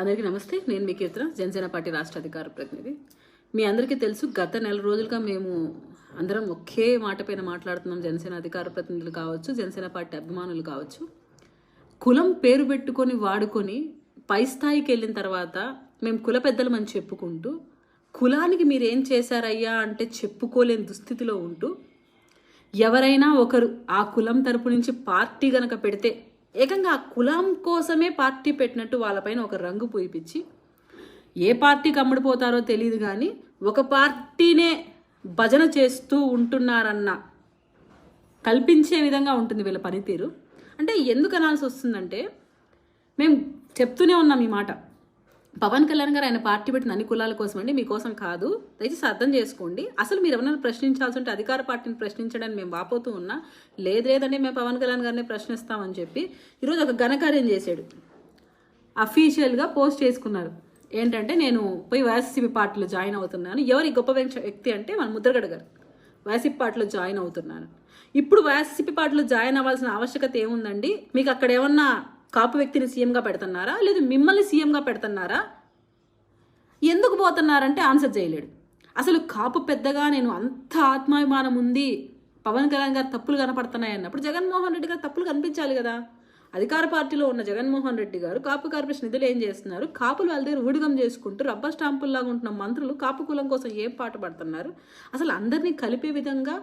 అందరికీ నమస్తే. నేను మీ కీర్తన జనసేన పార్టీ రాష్ట్ర అధికార ప్రతినిధి. మీ అందరికీ తెలుసు గత నెల రోజులుగా మేము అందరం ఒకే మాట పైన మాట్లాడుతున్నాం. జనసేన అధికార ప్రతినిధులు కావచ్చు జనసేన పార్టీ అభిమానులు కావచ్చు. కులం పేరు పెట్టుకొని వాడుకొని పై స్థాయికి వెళ్ళిన తర్వాత మేము కుల పెద్దలమని చెప్పుకుంటూ కులానికి మీరు ఏం చేశారయ్యా అంటే చెప్పుకోలేని దుస్థితిలో ఉంటూ ఎవరైనా ఒకరు ఆ కులం తరపు నుంచి పార్టీ గనక పెడితే ఏకంగా ఆ కులం కోసమే పార్టీ పెట్టినట్టు వాళ్ళపైన ఒక రంగు పూయిపించి ఏ పార్టీకి అమ్ముడుపోతారో తెలియదు కానీ ఒక పార్టీనే భజన చేస్తూ ఉంటున్నారన్న కల్పించే విధంగా ఉంటుంది వీళ్ళ పనితీరు. అంటే ఎందుకు అనాల్సి వస్తుందంటే మేము చెప్తూనే ఉన్నాం ఈ మాట. పవన్ కళ్యాణ్ గారు ఆయన పార్టీ పెట్టిన అన్ని కులాల కోసం అండి మీకోసం కాదు. దయచేసి అర్థం చేసుకోండి. అసలు మీరు ఎవరైనా ప్రశ్నించాల్సి ఉంటే అధికార పార్టీని ప్రశ్నించడానికి మేము వాపోతూ ఉన్నా లేదు లేదండి మేము పవన్ కళ్యాణ్ గారిని ప్రశ్నిస్తామని చెప్పి ఈరోజు ఒక ఘనకార్యం చేశాడు. అఫీషియల్గా పోస్ట్ చేసుకున్నారు. ఏంటంటే నేను పోయి వైఎస్సీపీ పార్టీలో జాయిన్ అవుతున్నాను. ఎవరి గొప్ప వ్యక్తి- అంటే మన ముద్రగడ గారు. వైసీపీ పార్టీలో జాయిన్ అవుతున్నాను. ఇప్పుడు వైఎస్సీపీ పార్టీలో జాయిన్ అవ్వాల్సిన ఆవశ్యకత ఏముందండి? మీకు అక్కడ ఏమన్నా కాపు వ్యక్తిని సీఎంగా పెడుతున్నారా? లేదు మిమ్మల్ని సీఎంగా పెడుతున్నారా? ఎందుకు పోతున్నారంటే ఆన్సర్ చేయలేడు. అసలు కాపు పెద్దగా నేను అంత ఆత్మాభిమానం ఉంది. పవన్ కళ్యాణ్ గారు తప్పులు కనపడుతున్నాయి అన్నప్పుడు జగన్మోహన్ రెడ్డి గారు తప్పులు కనిపించాలి కదా. అధికార పార్టీలో ఉన్న జగన్మోహన్ రెడ్డి గారు కాపు కార్పొరేషన్ నిధులు ఏం చేస్తున్నారు? కాపులు వాళ్ళ దగ్గర ఊడిగం చేసుకుంటూ రబ్బర్ స్టాంపుల్లాగా ఉంటున్న మంత్రులు కాపు కులం కోసం ఏం పాట పడుతున్నారు? అసలు అందరినీ కలిపే విధంగా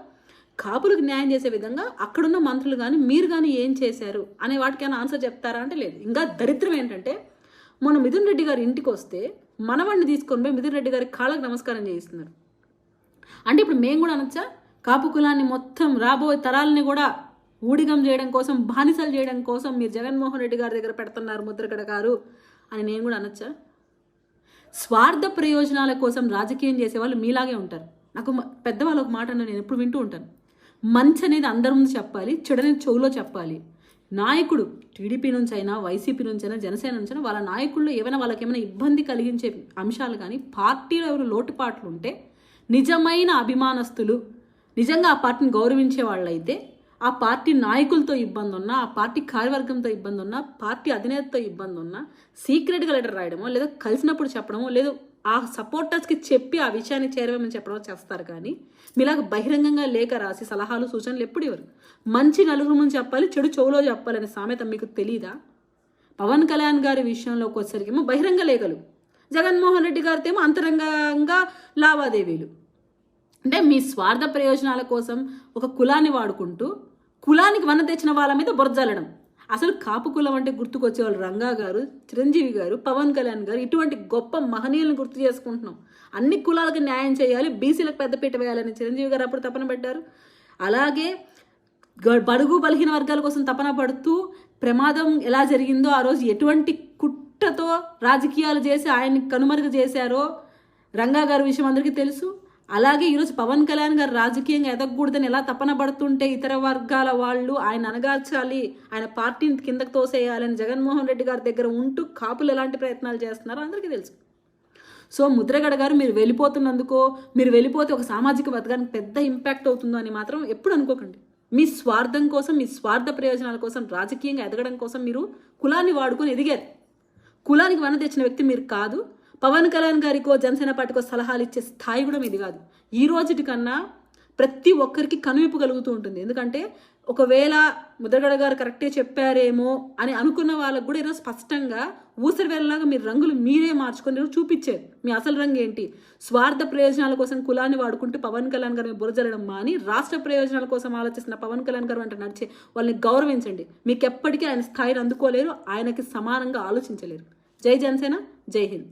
కాపులకు న్యాయం చేసే విధంగా అక్కడున్న మంత్రులు కానీ మీరు కానీ ఏం చేశారు అనే వాటికైనా ఆన్సర్ చెప్తారా అంటే లేదు. ఇంకా దరిద్రం ఏంటంటే మొన్న మిథున్ రెడ్డి గారి ఇంటికి వస్తే మనవాడిని తీసుకొని పోయి మిథున్ రెడ్డి గారి కాళ్ళకు నమస్కారం చేయిస్తున్నారు. అంటే ఇప్పుడు మేము కూడా అనొచ్చా? కాపు కులాన్ని మొత్తం రాబోయే తరాలని కూడా ఊడిగం చేయడం కోసం బానిసలు చేయడం కోసం మీరు జగన్మోహన్ రెడ్డి గారి దగ్గర పెడుతున్నారు ముద్రగడ గారు అని నేను కూడా అనొచ్చా? స్వార్థ ప్రయోజనాల కోసం రాజకీయం చేసేవాళ్ళు మీలాగే ఉంటారు. నాకు పెద్దవాళ్ళు ఒక మాట నేను ఎప్పుడు వింటూ ఉంటాను. మంచి అనేది అందరి ముందు చెప్పాలి చెడనేది చెవులో చెప్పాలి. నాయకుడు టీడీపీ నుంచి అయినా వైసీపీ నుంచి అయినా జనసేన నుంచి అయినా వాళ్ళ నాయకుల్లో ఏమైనా వాళ్ళకి ఏమైనా ఇబ్బంది కలిగించే అంశాలు కానీ పార్టీలో ఎవరు లోటుపాట్లు ఉంటే నిజమైన అభిమానస్తులు నిజంగా ఆ పార్టీని గౌరవించే వాళ్ళైతే ఆ పార్టీ నాయకులతో ఇబ్బంది ఉన్నా ఆ పార్టీ కార్యవర్గంతో ఇబ్బంది ఉన్నా పార్టీ అధినేతతో ఇబ్బంది ఉన్నా సీక్రెట్గా లెటర్ రాయడమో లేదా కలిసినప్పుడు చెప్పడమో లేదు ఆ సపోర్టర్స్కి చెప్పి ఆ విషయాన్ని చేరవేమని చెప్పడమో చేస్తారు కానీ మీలాగ బహిరంగంగా లేఖ రాసి సలహాలు సూచనలు ఎప్పుడు ఇవ్వరు. మంచి నలుగురు ముందు చెప్పాలి చెడు చెవులో చెప్పాలనే సామెత మీకు తెలీదా? పవన్ కళ్యాణ్ గారి విషయంలోకి వచ్చేసరికేమో బహిరంగ లేఖలు. జగన్మోహన్ రెడ్డి గారితో ఏమో అంతరంగంగా లావాదేవీలు. అంటే మీ స్వార్థ ప్రయోజనాల కోసం ఒక కులాన్ని వాడుకుంటూ కులానికి వన తెచ్చిన వాళ్ళ మీద బురజల్లడం అసలు కాపు కులం అంటే గుర్తుకొచ్చేవాళ్ళు రంగా గారు చిరంజీవి గారు పవన్ కళ్యాణ్ గారు ఇటువంటి గొప్ప మహనీయులను గుర్తు చేసుకుంటున్నాం. అన్ని కులాలకు న్యాయం చేయాలి బీసీలకు పెద్దపీట వేయాలని చిరంజీవి గారు అప్పుడు తపన పెట్టారు అలాగే బడుగు బలహీన వర్గాల కోసం తపన పడుతూ ప్రమాదం ఎలా జరిగిందో ఆ రోజు ఎటువంటి కుట్రతో రాజకీయాలు చేసి ఆయన్ని కనుమరుగు చేశారో రంగా గారి విషయం అందరికీ తెలుసు. అలాగే ఈరోజు పవన్ కళ్యాణ్ గారు రాజకీయంగా ఎదగకూడదని ఎలా తపన పడుతుంటే ఇతర వర్గాల వాళ్ళు ఆయన అనగార్చాలి ఆయన పార్టీని కిందకు తోసేయాలని జగన్మోహన్ రెడ్డి గారి దగ్గర ఉంటూ కాపులు ఎలాంటి ప్రయత్నాలు చేస్తున్నారో అందరికీ తెలుసు. సో ముద్రగడ గారు మీరు వెళ్ళిపోతున్నందుకో మీరు వెళ్ళిపోతే ఒక సామాజిక వర్గానికి పెద్ద ఇంపాక్ట్ అవుతుందో అని మాత్రం ఎప్పుడు అనుకోకండి. మీ స్వార్థం కోసం మీ స్వార్థ ప్రయోజనాల కోసం రాజకీయంగా ఎదగడం కోసం మీరు కులాన్ని వాడుకొని ఎదిగారు. కులానికి వన తెచ్చిన వ్యక్తి మీరు కాదు. పవన్ కళ్యాణ్ గారికో జనసేన పార్టీకో సలహాలు ఇచ్చే స్థాయి కూడా మీది కాదు. ఈ రోజుటి కన్నా ప్రతి ఒక్కరికి కనువిప్పు కలుగుతూ ఉంటుంది. ఎందుకంటే ఒకవేళ ముద్రగడ గారు కరెక్టే చెప్పారేమో అని అనుకున్న వాళ్ళకు కూడా ఈరోజు స్పష్టంగా ఊసరి వేళలాగా మీరు రంగులు మీరే మార్చుకొని చూపించారు. మీ అసలు రంగు ఏంటి? స్వార్థ ప్రయోజనాల కోసం కులాన్ని వాడుకుంటూ పవన్ కళ్యాణ్ గారిని బురజలడం మాని రాష్ట్ర ప్రయోజనాల కోసం ఆలోచిస్తున్న పవన్ కళ్యాణ్ గారు అంటే నడిచే వాళ్ళని గౌరవించండి. మీకు ఎప్పటికీ ఆయన స్థాయిని అందుకోలేరు ఆయనకి సమానంగా ఆలోచించలేరు. జై జనసేన జై హింద్.